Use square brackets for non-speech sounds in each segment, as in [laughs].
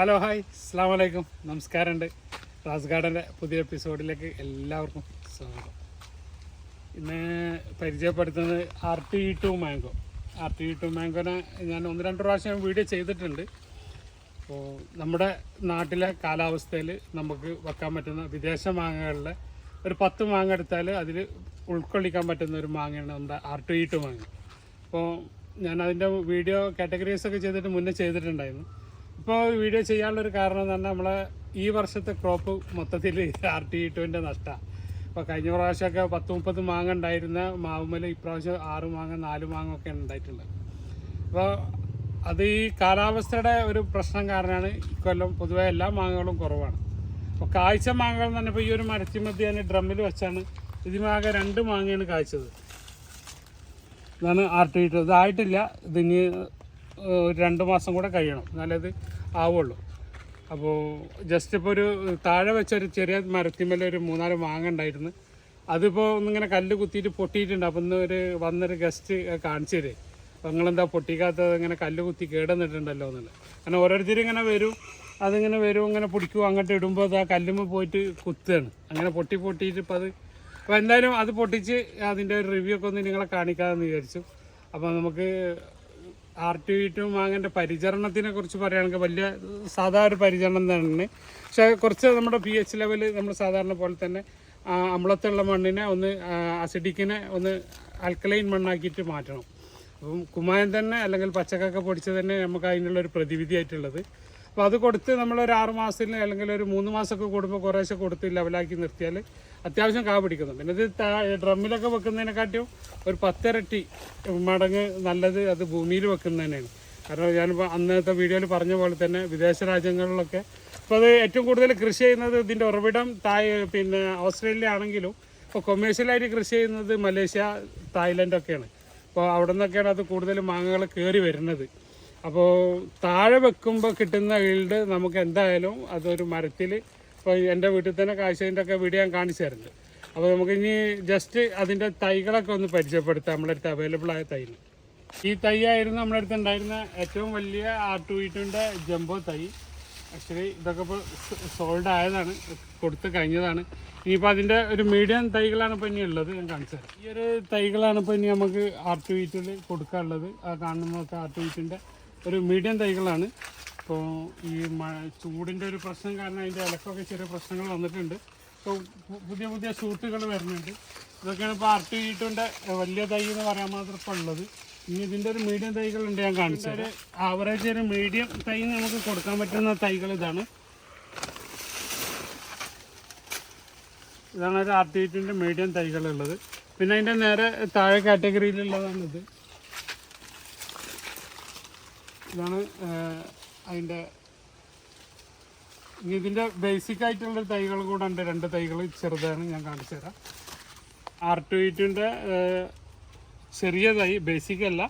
Hello hi അസ്സാം വലൈക്കും നമസ്കാരമുണ്ട് റാസ് ഗാർഡന്റെ പുതിയ എപ്പിസോഡിലേക്ക് എല്ലാവർക്കും സ്വാഗതം. ഇന്ന് പരിചയപ്പെടുത്തുന്നത് R T two mango R T two മാംഗോനെ ഞാൻ ഒന്ന് രണ്ട് പ്രാവശ്യം വീഡിയോ ചെയ്തിട്ടുണ്ട്. അപ്പോൾ നമ്മുടെ നാട്ടിലെ കാലാവസ്ഥയിൽ നമുക്ക് വെക്കാൻ പറ്റുന്ന വിദേശ മാങ്ങകളിലെ ഒരു പത്ത് മാങ്ങ എടുത്താൽ അതിൽ ഉൾക്കൊള്ളിക്കാൻ പറ്റുന്ന ഒരു മാങ്ങയാണ് നമ്മുടെ ആർ ടി ടു മാങ്ങ അപ്പോൾ ഞാൻ അതിന്റെ വീഡിയോ കാറ്റഗറീസൊക്കെ ചെയ്തിട്ട് മുന്നേ ചെയ്തിട്ടുണ്ടായിരുന്നു. ഇപ്പോൾ വീഡിയോ ചെയ്യാനുള്ളൊരു കാരണം എന്ന് പറഞ്ഞാൽ നമ്മളെ ഈ വർഷത്തെ ക്രോപ്പ് മൊത്തത്തിൽ ആർ ടി ടുവിന്റെ നഷ്ടമാണ് ഇപ്പോൾ കഴിഞ്ഞ പ്രാവശ്യമൊക്കെ പത്ത് മുപ്പത് മാങ്ങ ഉണ്ടായിരുന്ന മാവുമ്മൽ ഇപ്രാവശ്യം ആറ് മാങ്ങ നാല് മാങ്ങ ഒക്കെ ഉണ്ടായിട്ടുണ്ട്. അപ്പോൾ അത് ഈ കാലാവസ്ഥയുടെ ഒരു പ്രശ്നം കാരണമാണ് ഇക്കൊല്ലം പൊതുവേ എല്ലാ മാങ്ങകളും കുറവാണ്. അപ്പോൾ കാഴ്ച മാങ്ങകൾ എന്ന് പറഞ്ഞപ്പോൾ ഈ ഒരു മരത്തിമധ്യ ഞാൻ ഡ്രമ്മിൽ വെച്ചാണ് ഇതിമാകെ രണ്ട് മാങ്ങയാണ് കായ്ച്ചത്. ഇതാണ് ആർ ടി ടു ഇതായിട്ടില്ല. ഇതിന് ഒരു രണ്ട് മാസം കൂടെ കഴിയണം. എന്നാലേ അത് ആവുള്ളൂ. അപ്പോൾ ജസ്റ്റ് ഇപ്പോൾ ഒരു താഴെ വെച്ച ഒരു ചെറിയ മരത്തിമല ഒരു മൂന്നാൽ മാങ്ങ ഉണ്ടായിരുന്നു. അതിപ്പോൾ ഒന്നിങ്ങനെ കല്ല് കുത്തിയിട്ട് പൊട്ടിയിട്ടുണ്ട്. അപ്പം ഇന്ന് ഒരു വന്നൊരു ഗസ്റ്റ് കാണിച്ചു തരേ. അപ്പോൾ നിങ്ങളെന്താ പൊട്ടിക്കാത്തത്? ഇങ്ങനെ കല്ല് കുത്തി കേടന്നിട്ടുണ്ടല്ലോ എന്നുള്ളത്. കാരണം ഓരോരുത്തരും ഇങ്ങനെ വരും. അതിങ്ങനെ വരും. ഇങ്ങനെ പിടിക്കും. അങ്ങോട്ട് ഇടുമ്പോൾ അത് ആ കല്ലുമ്പോൾ പോയിട്ട് കുത്തുകയാണ്. അങ്ങനെ പൊട്ടി പൊട്ടിയിട്ട് ഇപ്പോൾ അത് അപ്പോൾ എന്തായാലും അത് പൊട്ടിച്ച് അതിന്റെ ഒരു റിവ്യൂ ഒക്കെ ഒന്ന് നിങ്ങളെ കാണിക്കാമെന്ന് വിചാരിച്ചു. അപ്പോൾ നമുക്ക് ആർ ടി ടു മാങ്ങന്റെ പരിചരണത്തിനെ കുറിച്ച് പറയുകയാണെങ്കിൽ വലിയ സാധാ ഒരു പരിചരണം തന്നെ പക്ഷേ കുറച്ച് നമ്മുടെ പി എച്ച് ലെവൽ നമ്മൾ സാധാരണ പോലെ തന്നെ അമ്ലത്തുള്ള മണ്ണിനെ ഒന്ന് അസിഡിക്കിനെ ഒന്ന് ആൽക്കലൈൻ മണ്ണാക്കിയിട്ട് മാറ്റണം. അപ്പം കുമായൻ തന്നെ അല്ലെങ്കിൽ പച്ചക്കൊക്കെ പൊടിച്ച് തന്നെ നമുക്ക് അതിനുള്ള ഒരു പ്രതിവിധി പ്രതിവിധിയായിട്ടുള്ളത്. അപ്പോൾ അത് കൊടുത്ത് നമ്മളൊരു ആറ് മാസത്തിന് അല്ലെങ്കിൽ ഒരു മൂന്ന് മാസമൊക്കെ കൂടുമ്പോൾ കുറേശ്ശെ കൊടുത്ത് ലെവലാക്കി നിർത്തിയാൽ അത്യാവശ്യം കാ പിടിക്കുന്നു. പിന്നെ ഇത് ഡ്രമ്മിലൊക്കെ വെക്കുന്നതിനെക്കാട്ടിയും ഒരു പത്തിരട്ടി മടങ്ങ് നല്ലത് അത് ഭൂമിയിൽ വെക്കുന്നത് തന്നെയാണ്. കാരണം ഞാനിപ്പോൾ അന്നത്തെ വീഡിയോയിൽ പറഞ്ഞ പോലെ തന്നെ വിദേശ രാജ്യങ്ങളിലൊക്കെ ഇപ്പോൾ അത് ഏറ്റവും കൂടുതൽ കൃഷി ചെയ്യുന്നത് ഇതിന്റെ ഉറവിടം തായ് പിന്നെ ഓസ്ട്രേലിയ ആണെങ്കിലും ഇപ്പോൾ കൊമേഴ്ഷ്യലായിട്ട് കൃഷി ചെയ്യുന്നത് മലേഷ്യ തായ്ലൻഡ് ഒക്കെയാണ്. അപ്പോൾ അവിടെ നിന്നൊക്കെയാണ് അത് കൂടുതൽ മാങ്ങകൾ കയറി വരുന്നത്. അപ്പോൾ താഴെ വെക്കുമ്പോൾ കിട്ടുന്ന ഈൽഡ് നമുക്ക് എന്തായാലും അതൊരു മരത്തിൽ ഇപ്പോൾ എന്റെ വീട്ടിൽ തന്നെ കാഴ്ചന്റെ ഒക്കെ വീഡിയോ ഞാൻ കാണിച്ചു തരുന്നുണ്ട്. അപ്പോൾ നമുക്ക് ഇനി ജസ്റ്റ് അതിന്റെ തൈകളൊക്കെ ഒന്ന് പരിചയപ്പെടുത്താം. നമ്മുടെ അടുത്ത് അവൈലബിൾ ആയ തൈ. ഈ തൈ ആയിരുന്നു നമ്മുടെ അടുത്ത് ഉണ്ടായിരുന്ന ഏറ്റവും വലിയ ആർ ടു ഈറ്റിന്റെ ജംബോ തൈ. ആക്ച്വലി ഇതൊക്കെ ഇപ്പോൾ സോൾഡ് ആയതാണ്. കൊടുത്ത് കഴിഞ്ഞതാണ്. ഇനിയിപ്പോൾ അതിന്റെ ഒരു മീഡിയം തൈകളാണ് ഇപ്പോൾ ഇനി ഉള്ളത്. ഞാൻ കാണിച്ചു തരാം. ഈ ഒരു തൈകളാണ് ഇപ്പോൾ ഇനി നമുക്ക് ആർ ടു ഈറ്റിൽ കൊടുക്കാനുള്ളത്. ആ കാണുന്നതൊക്കെ ആർ ടു ഈറ്റിന്റെ ഒരു മീഡിയം തൈകളാണ്. ഇപ്പോൾ ഈ മഴ ചൂടിന്റെ ഒരു പ്രശ്നം കാരണം അതിന്റെ ഇലക്കൊക്കെ ചെറിയ പ്രശ്നങ്ങൾ വന്നിട്ടുണ്ട്. അപ്പോൾ പുതിയ പുതിയ ഷൂട്ടുകൾ വരുന്നുണ്ട്. ഇതൊക്കെയാണ് ഇപ്പോൾ ആർട്ടി ടു വലിയ തൈ എന്ന് പറയാൻ മാത്രം ഇപ്പോൾ ഉള്ളത്. ഇനി ഇതിന്റെ ഒരു മീഡിയം തൈകളുണ്ട് ഞാൻ കാണിച്ചത് ഒരു ആവറേജ് ഒരു മീഡിയം തൈ നമുക്ക് കൊടുക്കാൻ പറ്റുന്ന തൈകൾ ഇതാണ്. ഇതാണ് ഒരു ആർട്ടിറ്റിന്റെ മീഡിയം തൈകളുള്ളത് പിന്നെ അതിന്റെ നേരെ താഴെ കാറ്റഗറിയിലുള്ളതാണിത് ഇത് ഇതാണ് അതിന്റെ ഇതിന്റെ ബേസിക് ആയിട്ടുള്ള തൈകൾ കൂടെ ഉണ്ട്. രണ്ട് തൈകൾ ചെറുതാണ് ഞാൻ കാണിച്ചു തരാം. ആർ ടു എയ്റ്റിന്റെ ചെറിയ തൈ ബേസിക് അല്ല.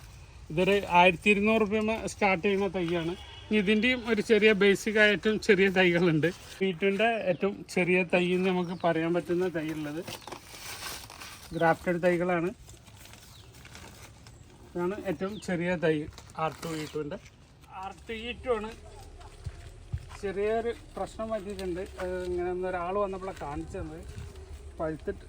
ഇതൊരു ആയിരത്തി ഇരുന്നൂറ് രൂപ സ്റ്റാർട്ട് ചെയ്യുന്ന തൈയാണ്. ഇതിന്റെയും ഒരു ചെറിയ ബേസിക് ആയിട്ടും ചെറിയ തൈകളുണ്ട്. വീട്ടിന്റെ ഏറ്റവും ചെറിയ തൈ എന്ന് നമുക്ക് പറയാൻ പറ്റുന്ന തൈ ഉള്ളത് ഗ്രാഫ്റ്റഡ് തൈകളാണ്. ഇതാണ് ഏറ്റവും ചെറിയ തൈ ആർ ടു ഇ ടുവിന്റെ ആർ ടു ടു ആണ് ചെറിയൊരു പ്രശ്നം പറ്റിയിട്ടുണ്ട്. ഇങ്ങനെ ഒരാൾ വന്നപ്പോഴാണ് കാണിച്ചത് പഴുത്തിട്ട്.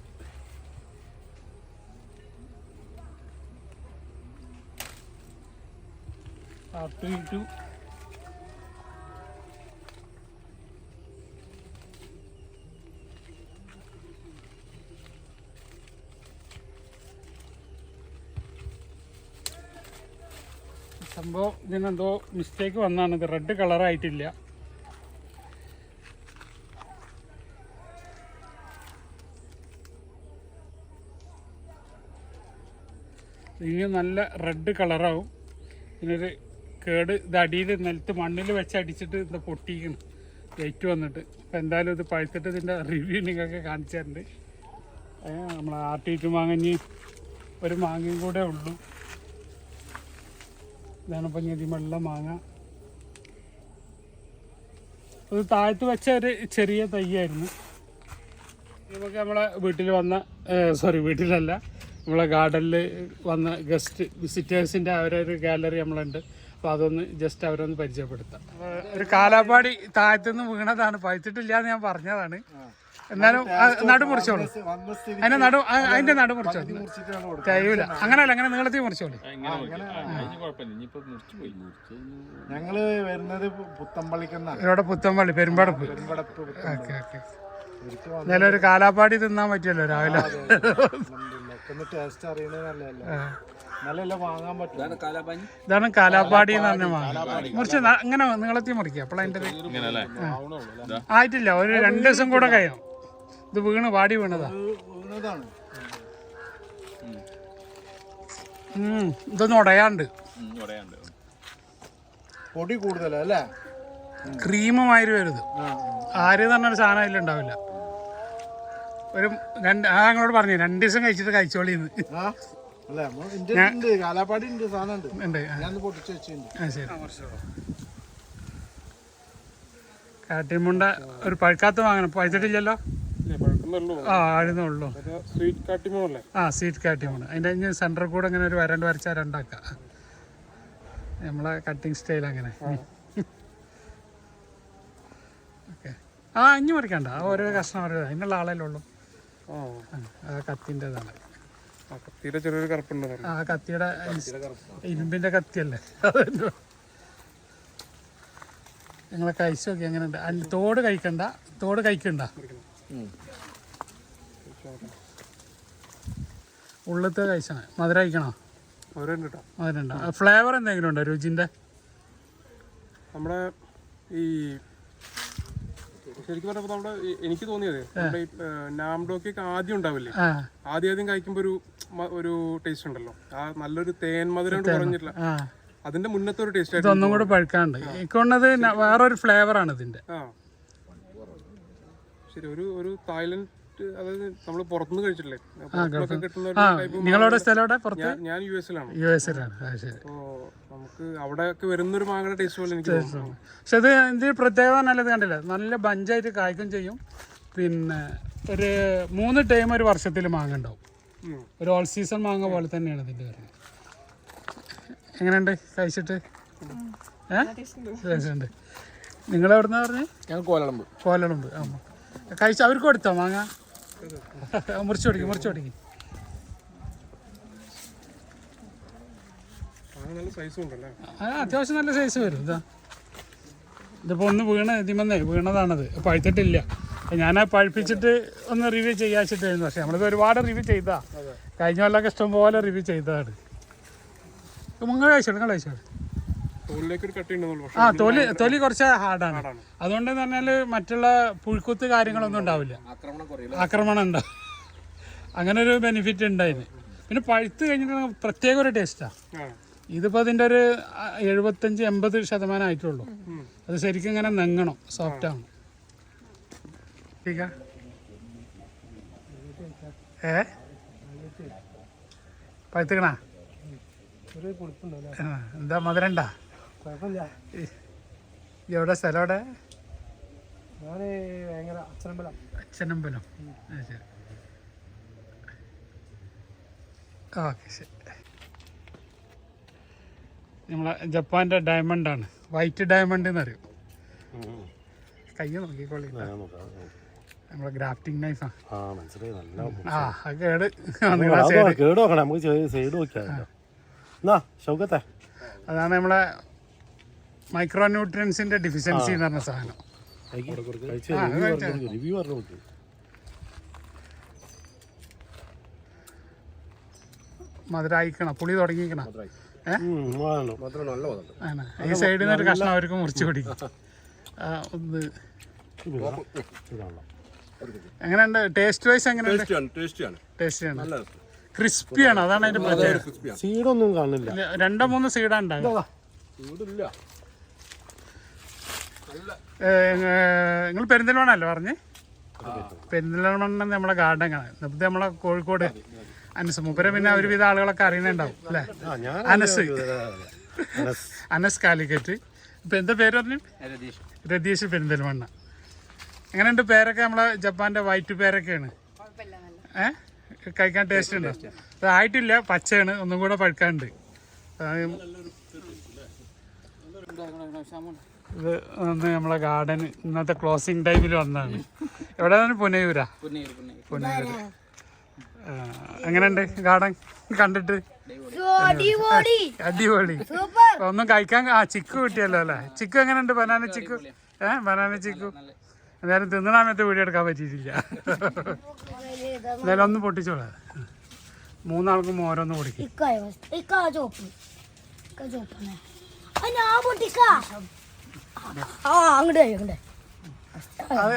ആർ ഇ ഇതിനെന്തോ മിസ്റ്റേക്ക് വന്നാണ്. ഇത് റെഡ് കളറായിട്ടില്ല ഇനി നല്ല റെഡ് കളറാവും ഇതിനൊരു കേട് ഇത് അടിയിൽ നിലത്ത് മണ്ണിൽ വെച്ച് അടിച്ചിട്ട് ഇത് പൊട്ടിക്കണം ലൈറ്റ് വന്നിട്ട്. അപ്പം എന്തായാലും ഇത് പഴുത്തിട്ട് ഇതിന്റെ റിവ്യൂ നിങ്ങൾക്ക് കാണിച്ചു തരുന്നുണ്ട് നമ്മൾ ആട്ടിയിട്ട് മാങ്ങഞ്ഞ് ഒരു മാങ്ങയും കൂടെ ഉള്ളൂ. ഇതാണ് ഇപ്പം വെള്ള മാങ്ങ. അത് താഴത്ത് വെച്ച ഒരു ചെറിയ തൈയായിരുന്നു. നമുക്ക് നമ്മളെ വീട്ടിൽ വന്ന സോറി വീട്ടിലല്ല നമ്മളെ ഗാർഡനിൽ വന്ന ഗസ്റ്റ് വിസിറ്റേഴ്സിന്റെ അവരൊരു ഗാലറി നമ്മളുണ്ട്. അപ്പോൾ അതൊന്ന് ജസ്റ്റ് അവരൊന്ന് പരിചയപ്പെടുത്താം. ഒരു കാലാപ്പാടി താഴത്തുനിന്ന് വീണതാണ്. പഴുത്തിട്ടില്ല എന്ന് ഞാൻ പറഞ്ഞതാണ്. എന്നാലും നടു മുറിച്ചോളൂ. അതിന്റെ നടു അതിന്റെ നടു മുറിച്ചോളൂ. കഴിയൂല. അങ്ങനല്ല അങ്ങനെ നീളത്തിൽ മുറിച്ചോളൂ. ഞങ്ങൾ വരുന്നത് പുത്തമ്പള്ളിക്കെന്നാണ് ഇവിടെ പുത്തമ്പള്ളി പെരുമ്പടപ്പ്. Okay okay. എന്നാലും ഒരു കാലാപ്പാടി തിന്നാൻ പറ്റുമല്ലോ രാവിലെ. ഇതാണ് കാലാപ്പാടി എന്ന് പറഞ്ഞ മാങ്ങ മുറിച്ച് അങ്ങനെ ഇങ്ങനെ നീളത്തിൽ മുറിക്കുക അപ്പോൾ അതിന്റെ ആയിട്ടില്ല. ഒരു രണ്ട് ദിവസം കൂടെ കഴിയും. ഇത് വീണ് വാടി വീണതാ. വീണതാണ്. ഇതൊന്നും ഉടയാണ്ട് പൊടി കൂടുതലല്ലേ ക്രീമുമായിരി വരുത് ആര് എന്ന് പറഞ്ഞൊരു സാധനം അതിലുണ്ടാവില്ല ഒരു രണ്ട് ആ ഞങ്ങളോട് പറഞ്ഞു രണ്ട് ദിവസം കഴിച്ചിട്ട് കഴിച്ചോളിന്ന് ശരി. കാട്ടിമുണ്ട ഒരു പഴുക്കാത്ത വാങ്ങണം. പഴുത്തിട്ടില്ലല്ലോ? ആഴുന്നുള്ളൂ സ്വീറ്റ് ആ സീറ്റ് കാട്ടിമുണ്ട് അതിന്റെ ഇനി സെന്റർ കൂടെ അങ്ങനെ ഒരു വരണ്ട് വരച്ചാൽ രണ്ടാക്കാം. നമ്മളെ കട്ടിങ് സ്റ്റൈൽ അങ്ങനെ. ഓക്കെ. ആ ഇനി മുറിക്കണ്ട. ഓരോ കഷ്ണം ഓരോ അതിനുള്ള ആളല്ലേ ഉള്ളൂ. ആ. കത്തിന്റെതാണ് കത്തിയുടെ ചെറിയൊരു കറുപ്പുണ്ട് ആ കത്തിയുടെ ഇരുമ്പിന്റെ കത്തിയല്ലേ? നിങ്ങളെ കഴിച്ചു നോക്കി എങ്ങനെയുണ്ട്? തോട് കഴിക്കണ്ട. തോട് കഴിക്കണ്ട. ഉള്ളത്തെ കഴിച്ചാണ് മധുര കഴിക്കണോ മധുരണ്ട ഫ്ലേവർ എന്തെങ്കിലും ഉണ്ടോ രുചിന്റെ നമ്മുടെ ഈ ശരിക്കും പറഞ്ഞപ്പോൾ നമ്മുടെ എനിക്ക് തോന്നിയത് നമ്മുടെ ഈ നാംഡോക്കൊക്കെ ആദ്യം ഉണ്ടാവില്ലേ? ആദ്യം ആദ്യം കഴിക്കുമ്പോൾ ഒരു ഒരു ടേസ്റ്റ് ഉണ്ടല്ലോ. ആ നല്ലൊരു തേൻ മധുരം കുറഞ്ഞിട്ടില്ല അതിന്റെ മുന്നത്തെ ഒരു ടേസ്റ്റ് ഒന്നും കൂടെ പഴുക്കാണ്ട്. വേറൊരു ഫ്ലേവറാണ് ഇതിന്റെ. ആ. ശരി ഒരു ഒരു തായ്ലൻഡ് അതായത് നമ്മൾ പുറത്തുനിന്ന് കഴിച്ചിട്ടില്ലേ? ഒരു സ്ഥലം എവിടെ? പുറത്ത്? ഞാൻ യു എസിലാണ്. യു എസിലാണ് അത് നമുക്ക് അവിടെയൊക്കെ വരുന്നൊരു മാങ്ങയുടെ ടേസ്റ്റ് പോലെ എനിക്ക് പക്ഷെ ഇത് എന്ത് പ്രത്യേകത നല്ലത് കണ്ടില്ല? നല്ല ബഞ്ചായിട്ട് കായ്ക്കും ചെയ്യും. പിന്നെ ഒരു മൂന്ന് ടൈം ഒരു വർഷത്തിൽ മാങ്ങ ഉണ്ടാവും. ഒരു ഓൾ സീസൺ മാങ്ങ പോലെ തന്നെയാണ് ഇതിന്റെ വരുന്നത് എങ്ങനെയുണ്ട്? കഴിച്ചിട്ട്? ഏഹ് ഉണ്ട്. നിങ്ങൾ എവിടുന്നാ പറഞ്ഞേ? ഞാൻ കോലളമ്പ്. കോലളമ്പ്. ആ കഴിച്ച അവർക്ക് കൊടുത്തോ മാങ്ങ? മുറിച്ചു കൊടുക്കും മുറിച്ചു കൊടുക്കും. മാങ്ങ അത്യാവശ്യം നല്ല സൈസ് വരും ഇതാ. ഇതിപ്പോൾ ഒന്ന് വീണ ഇതിമെന്നേ വീണതാണത്. പഴുത്തിട്ടില്ല ഞാൻ പഴുപ്പിച്ചിട്ട് ഒന്ന് റിവ്യൂ ചെയ്യാച്ചിട്ടായിരുന്നു. പക്ഷേ നമ്മളിത് ഒരുപാട് റിവ്യൂ ചെയ്താ. കഴിഞ്ഞ കൊല്ലമൊക്കെ ഇഷ്ടംപോലെ റിവ്യൂ ചെയ്തതാണ്. നിങ്ങൾ കഴിച്ചോളൂ നിങ്ങൾ കഴിച്ചോ തോളിലേക്ക് ഒരു കട്ടി ഉണ്ടെന്നുള്ളൂ പക്ഷെ ആ തൊലി തൊലി കുറച്ച് ഹാർഡാണ് അതുകൊണ്ട് പറഞ്ഞാൽ പറഞ്ഞാൽ മറ്റുള്ള പുഴുക്കുത്ത് കാര്യങ്ങളൊന്നും ഉണ്ടാവില്ല. ആക്രമണം ഉണ്ടാവും അങ്ങനെ ഒരു ബെനിഫിറ്റ് ഉണ്ട് പിന്നെ പഴുത്ത് കഴിഞ്ഞിട്ട് പ്രത്യേക ഒരു ടേസ്റ്റാ ഇതിപ്പോ ഇതിപ്പോൾ അതിന്റെ ഒരു എഴുപത്തഞ്ച് എൺപത് ശതമാനം ആയിട്ടുള്ളൂ. അത് ശരിക്കും ഇങ്ങനെ നെങ്ങണം സോഫ്റ്റ് ആണ്. ठीक ഏ? പഴുത്തുക്കണ? എന്താ മധുരണ്ട കുഴപ്പമില്ല. എവിടെ? സ്ഥലം എവിടെ? ഞാൻ ഭയങ്കര അച്ഛനമ്പലം അച്ഛനമ്പലം ശരി. ഓക്കെ ശരി. നമ്മളെ ജപ്പാന്റെ ഡയമണ്ടാണ് വൈറ്റ് ഡയമണ്ട് എന്നറിയും? കയ്യ നോക്കിക്കോളി. നമ്മളെ ഗ്രാഫ്റ്റിംഗ് നൈഫാണ് ആ. കേട്. കേട് നോക്കണം. നമുക്ക് സൈഡ് നോക്കിയാലോ. എന്നാ അതാണ് നമ്മളെ മൈക്രോ ന്യൂട്രിയൻസിന്റെ ഡിഫിഷ്യൻസി എന്ന് പറഞ്ഞ സാധനം. റിവ്യൂ പറഞ്ഞു നോക്കി മധുര പുളി തുടങ്ങിക്കണം? ഈ സൈഡിൽ നിന്ന് ഒരു കഷ്ണം അവർക്ക് മുറിച്ച് പിടിക്കും. എങ്ങനെയുണ്ട്? ടേസ്റ്റ് വൈസ് എങ്ങനെയുണ്ട്? ടേസ്റ്റിയാണ് ടേസ്റ്റ് ആണ് ക്രിസ്പിയാണ് അതാണ് അതിന്റെ പ്രത്യേകത. സീഡൊന്നും കാണില്ല ഇല്ല, രണ്ടോ മൂന്നോ സീഡാ ഉണ്ടാകുക ചൂടില്ല നിങ്ങൾ പെരിന്തൽമണ്ണല്ലേ പറഞ്ഞ്? പെരിന്തൽമണ്ണ നമ്മളെ ഗാർഡൻ കാണാൻ ഇത് നമ്മളെ കോഴിക്കോട് അനസ്. മൂപ്പരെ പിന്നെ ഒരുവിധ ആളുകളൊക്കെ അറിയണുണ്ടാവും അല്ലേ? ആ ഞാൻ അനസ്. അനസ്. കാലിക്കറ്റ്. ഇപ്പൊ എന്താ പേര് പറഞ്ഞു? രതീഷ്. പെരിന്തൽമണ്ണ. എങ്ങനെയുണ്ട് പേരൊക്കെ നമ്മളെ ജപ്പാന്റെ വൈറ്റ് പേരൊക്കെയാണ്? ഏഹ് കഴിക്കാൻ ടേസ്റ്റ് ഉണ്ടോ? അത് ആയിട്ടില്ല പച്ചയാണ് ഒന്നും കൂടെ പഴുക്കാനുണ്ട്. ഇത് വന്ന് നമ്മളെ ഗാർഡൻ ഇന്നത്തെ ക്ലോസിംഗ് ടൈമിൽ വന്നതാണ്. എവിടെയാണ് പുനയൂരാ? പുനയൂര് ആ, എങ്ങനെയുണ്ട് ഗാർഡൻ കണ്ടിട്ട്? അടിപൊളി. അടിപൊളി. സൂപ്പർ. ഒന്നും കഴിക്കാൻ ആ ചിക്കു കിട്ടിയല്ലോ അല്ലേ? ചിക്കു എങ്ങനെയുണ്ട്? ബനാന ചിക്കു? ഏ ബനാന ചിക്കു? എന്തായാലും തിന്നണ സമയത്ത് വീഡിയോ എടുക്കാൻ പറ്റിയിട്ടില്ല. എന്തായാലും ഒന്ന് പൊട്ടിച്ചോളാം. മൂന്നാൾക്കും ഓരോന്ന് പൊടിക്കും. ആ അങ്ങോട്ട് അങ്ങോട്ട് അത്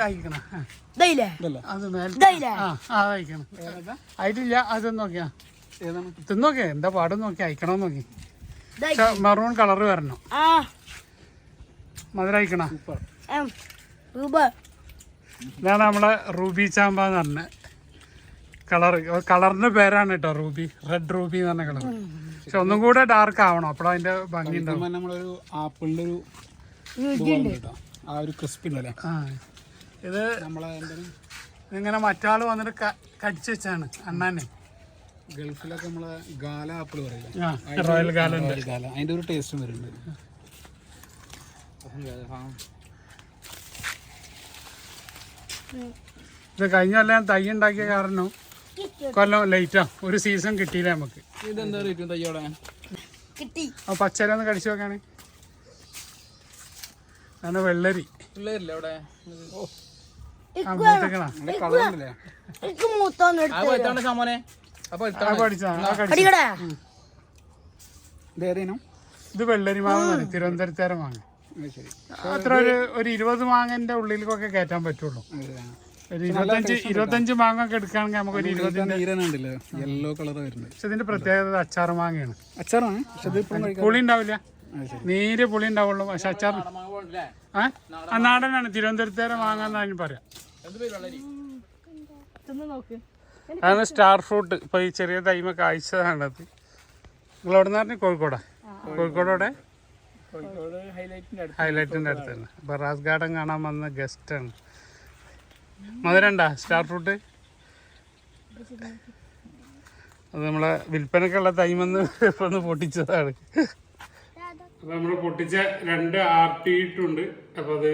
ആയിട്ടില്ല നോക്കിയാ തിന്നോക്കെ എന്താ പാടും നോക്കി അയക്കണം നോക്കി. മെറൂൺ കളർ വരണം. ആ. മധുരം അയക്കണ? ഇതാണ് നമ്മളെ റൂബി ചാമ്പ എന്ന് പറഞ്ഞ കളർ കളറിന്റെ പേരാണ് കേട്ടോ റൂബി. റെഡ് റൂബി എന്ന് പറഞ്ഞ കളർ പക്ഷെ ഒന്നും കൂടെ ഡാർക്ക് ആവണം അപ്പോൾ അതിന്റെ ഭംഗി ഉണ്ടാവും നമ്മളൊരു ആപ്പിളിന്റെ ഒരു ആ ഒരു ക്രിസ്പി ഉണ്ടല്ലേ ഇത് നമ്മളെ ഇങ്ങനെ മറ്റാൾ വന്നിട്ട് കടിച്ചു വെച്ചാണ് അണ്ണാനെ. ഗൾഫിലൊക്കെ നമ്മളെ ഗാല ആപ്പിൾ പറയില്ല? ആ റോയൽ ഗാലന്റ് ഗാല. അതിന്റെ ഒരു ടേസ്റ്റും വരുന്നുണ്ട്. ഇത് കഴിഞ്ഞ കൊല്ലം ഞാൻ തൈ ഉണ്ടാക്കിയ കാരണം കൊല്ലം ലൈറ്റാ ഒരു സീസൺ കിട്ടിയില്ല നമുക്ക്. ഇതെന്താ റേറ്റ് തയ്യോടെ കിട്ടി. ആ പച്ചല ഒന്ന് കടിച്ചു നോക്കാണ് അതാണ് വെള്ളരി പിള്ളേരില്ല അവിടെ ആ മൂത്തേക്കണ കളറുണ്ടല്ലേ എനിക്ക് മൂത്തോന്ന് എടുത്ത് സാമോനെ അപ്പൊ ആ പഠിച്ചാ ആ വെള്ളരി ഇത് വെള്ളരി മാങ്ങ തിരുവനന്തപുരത്തേരം മാങ്ങ. ശരി. അത്ര ഒരു ഒരു ഇരുപത് മാങ്ങന്റെ ഉള്ളിലേക്കൊക്കെ കയറ്റാൻ പറ്റുള്ളൂ. ഒരു ഇരുപത്തഞ്ച് ഇരുപത്തഞ്ച് മാങ്ങ ഒക്കെ എടുക്കുകയാണെങ്കിൽ നമുക്ക് ഒരു ഇരുപതിന്റെ യെല്ലോ കളർ വരുന്നത് പക്ഷെ ഇതിന്റെ പ്രത്യേകത അച്ചാർ മാങ്ങയാണ്. അച്ചാറാണ്? പക്ഷെ ഇത് പുളി ഉണ്ടാവില്ല നീര് പുളി ഉണ്ടാവുള്ളൂ പക്ഷെ അച്ചാർ ആ നാടനാണ്. തിരുവനന്തപുരത്തേരെ മാങ്ങ എന്നാണ് പറയാം. അതാണ് സ്റ്റാർ ഫ്രൂട്ട്. ഇപ്പൊ ഈ ചെറിയ തൈമ അത്. നിങ്ങൾ എവിടെ നിന്ന് കോഴിക്കോടാ? കോഴിക്കോടോടെ? കോഴിക്കോട് ഹൈലൈറ്റിന്റെ ഹൈലൈറ്റിന്റെ അടുത്ത് തന്നെ. അപ്പൊ റാസ് ഗാർഡൻ കാണാൻ വന്ന ഗസ്റ്റ് ആണ്. മധുരണ്ടാ സ്റ്റാർ ഫ്രൂട്ട്? അത് നമ്മളെ വിൽപ്പനക്കുള്ള തൈമെന്ന് ഇപ്പൊ ഒന്ന് പൊട്ടിച്ചതാണ്. അപ്പൊ നമ്മൾ പൊട്ടിച്ച രണ്ട് ആർട്ടിയിട്ടുണ്ട് അപ്പൊ അത്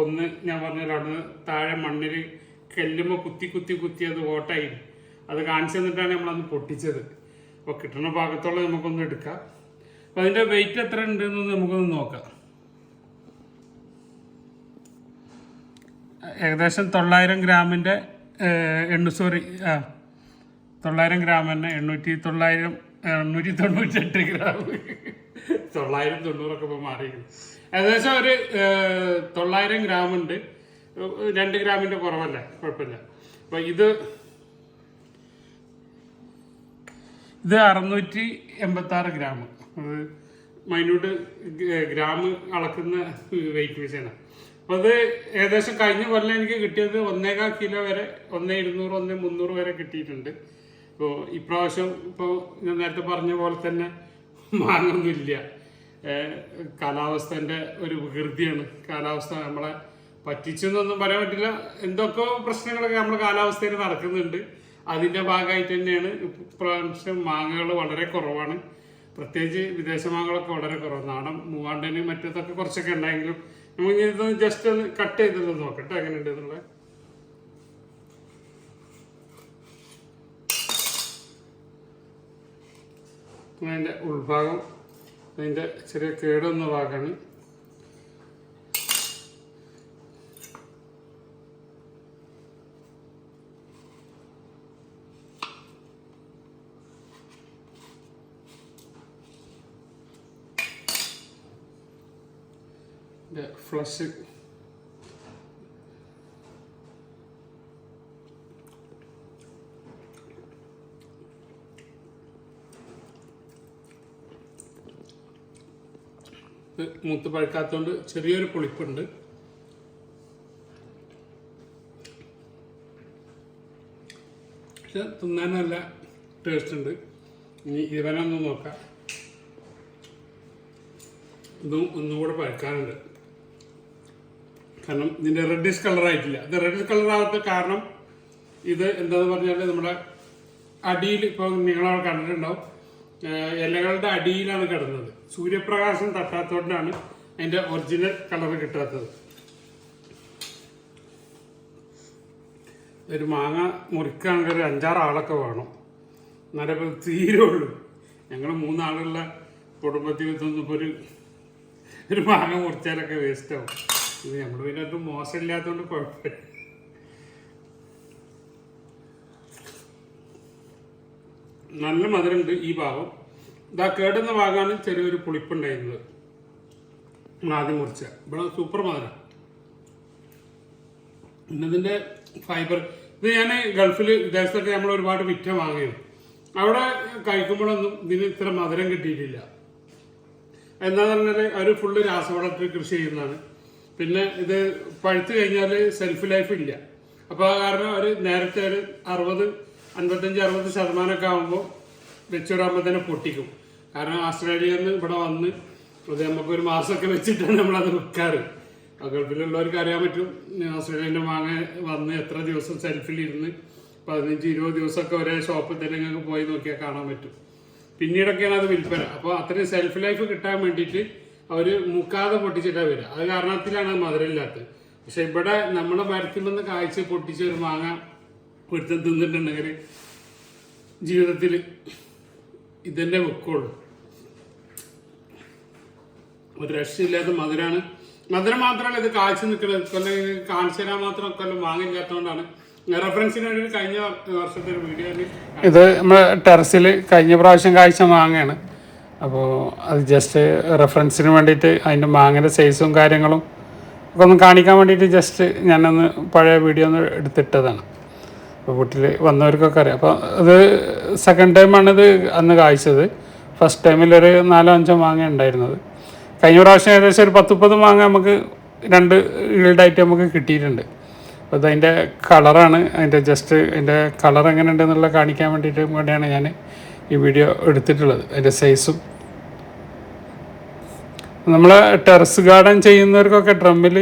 ഒന്ന് ഞാൻ പറഞ്ഞല്ലോ നിന്ന് താഴെ മണ്ണിൽ കല്ലുമ്പോ കുത്തി കുത്തി കുത്തി അത് ഓട്ടായി അത് കാണിച്ചു തന്നിട്ടാണ് നമ്മളന്ന് പൊട്ടിച്ചത്. അപ്പൊ കിട്ടുന്ന ഭാഗത്തോളം നമുക്കൊന്ന് എടുക്കാം. അപ്പൊ അതിന്റെ വെയിറ്റ് എത്ര ഉണ്ട് എന്ന് നമുക്കൊന്ന് നോക്കാം. ഏകദേശം തൊള്ളായിരം ഗ്രാമിന്റെ ഏഹ്, എണ്ണു സോറി ആ തൊള്ളായിരം ഗ്രാം തന്നെ എണ്ണൂറ്റി തൊള്ളായിരം എണ്ണൂറ്റി തൊണ്ണൂറ്റെട്ട് ഗ്രാം. തൊള്ളായിരം തൊണ്ണൂറൊക്കെ ഇപ്പോൾ മാറി ഏകദേശം ഒരു തൊള്ളായിരം ഗ്രാം ഉണ്ട്. രണ്ട് ഗ്രാമിന്റെ കുറവല്ല കുഴപ്പമില്ല. അപ്പോൾ ഇത് ഇത് അറുന്നൂറ്റി എൺപത്തി ആറ് ഗ്രാം. അത് മൈന്യൂട്ട് ഗ്രാം അളക്കുന്ന വെയിറ്റ് മെഷീനാണ് അപ്പോൾ അത് ഏകദേശം കഴിഞ്ഞ കൊല്ലം എനിക്ക് കിട്ടിയത് ഒന്നേകാൽ കിലോ വരെ ഒന്നേ ഇരുന്നൂറ് ഒന്നേ മുന്നൂറ് വരെ കിട്ടിയിട്ടുണ്ട്. ഇപ്പോൾ ഇപ്രാവശ്യം ഇപ്പോൾ ഞാൻ നേരത്തെ പറഞ്ഞ പോലെ തന്നെ മാങ്ങൊന്നുമില്ല. കാലാവസ്ഥേന്റെ ഒരു വികൃതിയാണ്. കാലാവസ്ഥ നമ്മളെ പറ്റിച്ചെന്നൊന്നും പറയാൻ പറ്റില്ല. എന്തൊക്കെ പ്രശ്നങ്ങളൊക്കെ നമ്മൾ കാലാവസ്ഥയിൽ നടക്കുന്നുണ്ട്. അതിന്റെ ഭാഗമായിട്ട് തന്നെയാണ് ഇപ്രാവശ്യം മാങ്ങകൾ വളരെ കുറവാണ്. പ്രത്യേകിച്ച് വിദേശ മാങ്ങകളൊക്കെ വളരെ കുറവാണ്. നാടൻ മൂവാണ്ടനും മറ്റേതൊക്കെ കുറച്ചൊക്കെ ഉണ്ടായെങ്കിലും നമുക്ക് ഇത് ജസ്റ്റ് ഒന്ന് കട്ട് ചെയ്തിട്ടൊന്ന് നോക്കട്ടെ എങ്ങനെയുണ്ട് എന്നുള്ളത്? അതിന്റെ ഉൾഭാഗം അതിന്റെ ചെറിയ കേടുന്ന ഭാഗമാണ്. ഫ്ലഷ് മൂത്ത് പഴുക്കാത്തതുകൊണ്ട് ചെറിയൊരു പുളിപ്പുണ്ട്. പക്ഷെ തിന്നാൻ നല്ല ടേസ്റ്റ് ഉണ്ട്. ഇനി ഇവനൊന്ന് നോക്കാം. ഇതും ഒന്നുകൂടെ പഴുക്കാനുണ്ട്. കാരണം ഇതിന്റെ റെഡിഷ് കളർ ആയിട്ടില്ല. ഇത് റെഡിഷ് കളർ ആവാത്ത കാരണം ഇത് എന്താന്ന് പറഞ്ഞാൽ നമ്മുടെ അടിയിൽ ഇപ്പോൾ നിങ്ങളവിടെ കണ്ടിട്ടുണ്ടാവും. ഇലകളുടെ അടിയിലാണ് കിടന്നത്. സൂര്യപ്രകാശം തട്ടാത്തതുകൊണ്ടാണ് അതിന്റെ ഒറിജിനൽ കളർ കിട്ടാത്തത്. ഒരു മാങ്ങ മുറിക്കാൻ ഒരു അഞ്ചാറ് ആളൊക്കെ വേണം. എന്നാലേ ഇപ്പം തീരുള്ളൂ ഞങ്ങൾ മൂന്നാളുള്ള കുടുംബത്തിൽ ഇതൊന്നും ഇപ്പോൾ ഒരു ഒരു മാങ്ങ മുറിച്ചാലൊക്കെ വേസ്റ്റ് ആവും. ഇത് നമ്മൾ പിന്നെ അത് മോശമില്ലാത്തതുകൊണ്ട് കുഴപ്പമില്ല. നല്ല മധുരമുണ്ട് ഈ ഭാഗം. ഇതാ കേടുന്ന ഭാഗമാണ് ചെറിയൊരു പുളിപ്പുണ്ടായിരുന്നത്. നമ്മൾ ആദ്യം മുറിച്ച. ഇവിടെ സൂപ്പർ മധുരം പിന്നെ ഇതിന്റെ ഫൈബർ ഇത് ഞാൻ ഗൾഫിൽ വിദേശത്തൊക്കെ നമ്മൾ ഒരുപാട് വിറ്റ വാങ്ങിയത് അവിടെ കഴിക്കുമ്പോഴൊന്നും ഇതിന് ഇത്ര മധുരം കിട്ടിയിട്ടില്ല. എന്താന്ന് പറഞ്ഞാൽ അവർ ഫുള്ള് രാസവളത്തിൽ കൃഷി ചെയ്യുന്നതാണ്. പിന്നെ ഇത് പഴുത്തു കഴിഞ്ഞാൽ സെൽഫ് ലൈഫ് ഇല്ല. അപ്പോൾ ആ കാരണം അവർ നേരത്തെ ഒരു അറുപത് അൻപത്തഞ്ച് അറുപത് ശതമാനമൊക്കെ ആകുമ്പോൾ വെച്ചൊരാകുമ്പോൾ തന്നെ പൊട്ടിക്കും. കാരണം ഓസ്ട്രേലിയയിൽ നിന്ന് ഇവിടെ വന്ന് അത് നമുക്ക് ഒരു മാസമൊക്കെ വെച്ചിട്ടാണ് നമ്മളത് വിൽക്കാറ് ഗൾഫിലുള്ളവർക്ക് അറിയാൻ പറ്റും ഓസ്ട്രേലിയന്റെ മാങ്ങ വന്ന് എത്ര ദിവസം സെൽഫിലിരുന്ന് പതിനഞ്ച് ഇരുപത് ദിവസമൊക്കെ ഒരേ ഷോപ്പിൽ തന്നെ നിങ്ങൾക്ക് പോയി നോക്കിയാൽ കാണാൻ പറ്റും. പിന്നീടൊക്കെയാണ് അത് വിൽപ്പന. അപ്പോൾ അത്രയും സെൽഫ് ലൈഫ് കിട്ടാൻ വേണ്ടിയിട്ട് അവർ മുക്കാതെ പൊട്ടിച്ചിട്ടാണ് വരിക അത് കാരണത്തിലാണ് മധുരമില്ലാത്തത്. പക്ഷെ ഇവിടെ നമ്മളെ മരത്തിൽ നിന്ന് കാഴ്ച പൊട്ടിച്ച ഒരു മാങ്ങ ഒരുത്തം തിന്നിട്ടുണ്ടെങ്കിൽ ജീവിതത്തിൽ ഇതന്നെ വെക്കുള്ളൂ. ഒരു രക്ഷയില്ലാത്ത മധുരമാണ് മധുരം മാത്രമല്ല ഇത് കാഴ്ച നിൽക്കുന്നത്. കൊല്ലം കാണിച്ചു തരാൻ മാത്രം കൊല്ലം വാങ്ങില്ലാത്തതുകൊണ്ടാണ് ഇത് നമ്മുടെ ടെറസിൽ കഴിഞ്ഞ പ്രാവശ്യം കാഴ്ച മാങ്ങയാണ്. അപ്പോൾ അത് ജസ്റ്റ് റെഫറൻസിന് വേണ്ടിയിട്ട് അതിന്റെ മാങ്ങയുടെ സൈസും കാര്യങ്ങളും ഒക്കെ ഒന്ന് കാണിക്കാൻ വേണ്ടിയിട്ട് ജസ്റ്റ് ഞാനൊന്ന് പഴയ വീഡിയോ ഒന്ന് എടുത്തിട്ടതാണ്. അപ്പോൾ വീട്ടിൽ വന്നവർക്കൊക്കെ അറിയാം. അപ്പോൾ അത് സെക്കൻഡ് ടൈമാണ് ഇത് അന്ന് കായ്ച്ചത്. ഫസ്റ്റ് ടൈമിൽ ഒരു നാലോ അഞ്ചോ മാങ്ങ ഉണ്ടായിരുന്നത്. കഴിഞ്ഞ പ്രാവശ്യം ഏകദേശം ഒരു പത്ത് മുപ്പത് മാങ്ങ നമുക്ക് രണ്ട് ഈൽഡായിട്ട് നമുക്ക് കിട്ടിയിട്ടുണ്ട്. അപ്പോൾ അതിന്റെ കളറാണ് അതിന്റെ ജസ്റ്റ് അതിന്റെ കളർ എങ്ങനെ ഉണ്ടെന്നുള്ള കാണിക്കാൻ വേണ്ടിയിട്ട് വേണ്ടിയാണ് ഞാൻ ഈ വീഡിയോ എടുത്തിട്ടുള്ളത്. അതിന്റെ സൈസും നമ്മൾ ടെറസ് ഗാർഡൻ ചെയ്യുന്നവർക്കൊക്കെ ഡ്രമ്മിൽ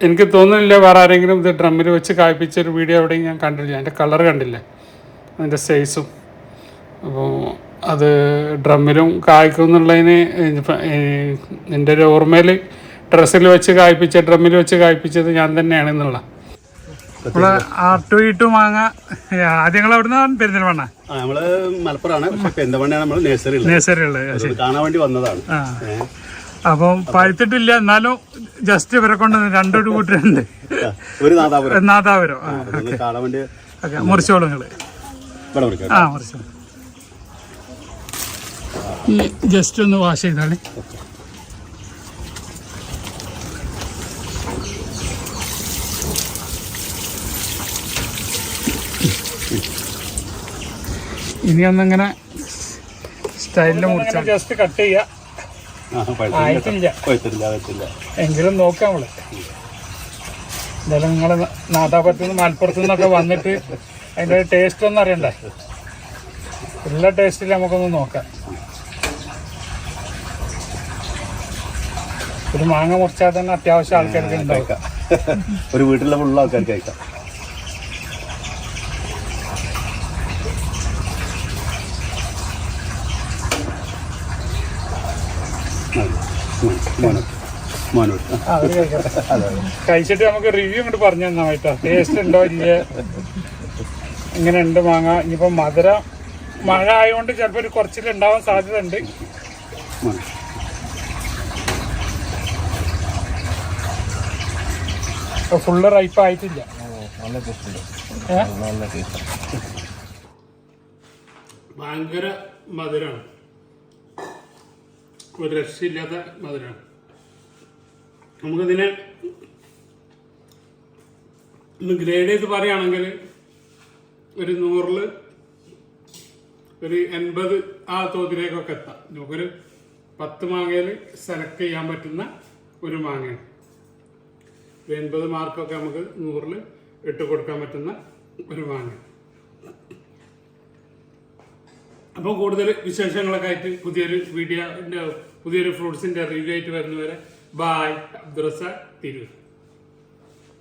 എനിക്ക് തോന്നുന്നില്ല വേറെ ആരെങ്കിലും ഇത് ഡ്രമ്മിൽ വെച്ച് കായ്പിച്ച ഒരു വീഡിയോ എവിടെയും ഞാൻ കണ്ടില്ല അതിന്റെ കളർ കണ്ടില്ല. അതിന്റെ സൈസും അപ്പോൾ അത് ഡ്രമ്മിലും കായ്ക്കും എന്നുള്ളതിന് എന്റെ ഒരു ഓർമ്മയിൽ ഡ്രസ്സിൽ വെച്ച് കായ്പ്പിച്ച ഡ്രമ്മിൽ വെച്ച് കായ്പ്പിച്ചത് ഞാൻ തന്നെയാണ് എന്നുള്ള. നമ്മൾ ആർ ടു ഇ ടു മാങ്ങ ആദ്യങ്ങൾ അവിടുന്ന് പെരുന്തൽമണ്ണ? ആ, നമ്മൾ മലപ്പുറമാണ് പക്ഷെ പെന്തമണ്ണയാണ് നമ്മൾ നേഴ്സറി ഉള്ളത്. നേഴ്സറി ഉള്ളത് കാണാൻ വേണ്ടി വന്നതാണ്. അപ്പം പഴുത്തിട്ടില്ല എന്നാലും ജസ്റ്റ് ഇവരെ കൊണ്ട് രണ്ടൊരു കൂട്ടരുണ്ട്. ഒരു നാദാപുരം. നാദാപുരം. മുറിച്ചോളൂ നിങ്ങൾ. ആ മുറിച്ചോളൂ. ജസ്റ്റ് ഒന്ന് വാഷ് ചെയ്താളി ഇനി ഒന്നിങ്ങനെ സ്റ്റൈലിൽ മുറിച്ചാൽ ജസ്റ്റ് കട്ട് ചെയ്യുക ആയിട്ടില്ല. എങ്കിലും നോക്കാം നമ്മൾ. എന്തായാലും നിങ്ങൾ നാദാപുരത്തു നിന്ന് മലപ്പുറത്തു നിന്നൊക്കെ വന്നിട്ട് അതിന്റെ ടേസ്റ്റ് ഒന്നും അറിയണ്ടേ? എല്ലാ ടേസ്റ്റിലും നമുക്കൊന്ന് നോക്കാം. ഒരു മാങ്ങ മുറിച്ചാൽ തന്നെ അത്യാവശ്യം ആൾക്കാർക്ക് ഉണ്ടാക്കാം [laughs] ഒരു വീട്ടിലെ ഫുള്ള ആൾക്കാർക്ക് കഴിക്കാം മോനോട്ട് മോനോട്ട് ആ, അവർ കഴിക്കട്ടെ കഴിച്ചിട്ട് നമുക്ക് റിവ്യൂ ഇങ്ങോട്ട് പറഞ്ഞു തന്നാ കേട്ടോ ടേസ്റ്റ് ഉണ്ടോ ഇല്ല? ഇങ്ങനെ ഉണ്ട് മാങ്ങ? ഇനിയിപ്പോ മധുര മഴ ആയതുകൊണ്ട് ചിലപ്പോൾ ഒരു കുറച്ചിൽ ഉണ്ടാവാൻ സാധ്യത ഉണ്ട് ഫുള്ള് റൈപ്പ് ആയിട്ടില്ല? ഭയങ്കര മധുരമാണ് ഒരു രക്ഷയില്ലാത്ത മധുരമാണ് നമുക്കതിനെ ഒന്ന് ഗ്രേഡ് ചെയ്ത് പറയുകയാണെങ്കിൽ ഒരു നൂറിൽ ഒരു എൺപത് ആ തോതിലേക്കൊക്കെ എത്താം. നമുക്കൊരു പത്ത് മാങ്ങയിൽ സെലക്ട് ചെയ്യാൻ പറ്റുന്ന ഒരു മാങ്ങയാണ്. എൺപത് മാർക്കൊക്കെ നമുക്ക് നൂറിൽ ഇട്ട് കൊടുക്കാൻ പറ്റുന്ന ഒരു മാങ്ങ അപ്പോൾ കൂടുതൽ വിശേഷങ്ങളൊക്കെ ആയിട്ട് പുതിയൊരു വീഡിയോ പുതിയൊരു ഫ്രൂട്ട്സിന്റെ റിവ്യൂ ആയിട്ട് വരുന്നവരെ ബായ് അബ്ദുറസ തിരൂർ.